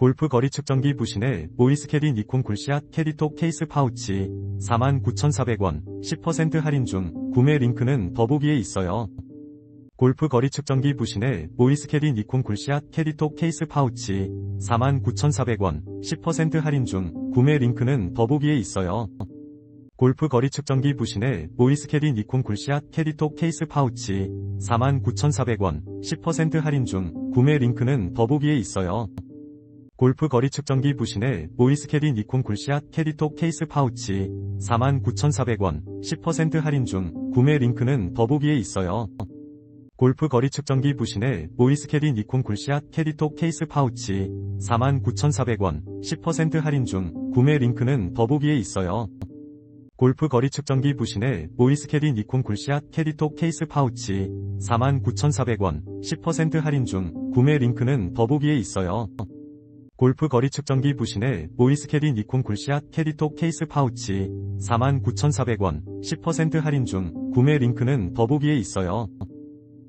골프 거리 측정기 부신의 보이스캐디 니콘 굴샷 캐디톡 케이스 파우치 49,400원 10% 할인 중 구매 링크는 더보기에 있어요. 골프 거리 측정기 부신의 보이스캐디 니콘 굴샷 캐디톡 케이스 파우치 49,400원 10% 할인 중 구매 링크는 더보기에 있어요. 골프 거리 측정기 부신의 보이스캐디 니콘 굴샷 캐디톡 케이스 파우치 49,400원 10% 할인 중 구매 링크는 더보기에 있어요. 골프 거리 측정기 부신의 보이스캐디 니콘 굴샷 캐디톡 케이스 파우치 49,400원 10% 할인 중 구매 링크는 더보기에 있어요. 골프 거리 측정기 부신의 보이스캐디 니콘 굴샷 캐디톡 케이스 파우치 49,400원 10% 할인 중 구매 링크는 더보기에 있어요. 골프 거리 측정기 부신의 보이스캐디 니콘 굴샷 캐디톡 케이스 파우치 49,400원 10% 할인 중 구매 링크는 더보기에 있어요. 골프 거리 측정기 부신의 보이스캐디 니콘 굴샷 캐디톡 케이스 파우치 49,400원 10% 할인 중 구매 링크는 더보기에 있어요.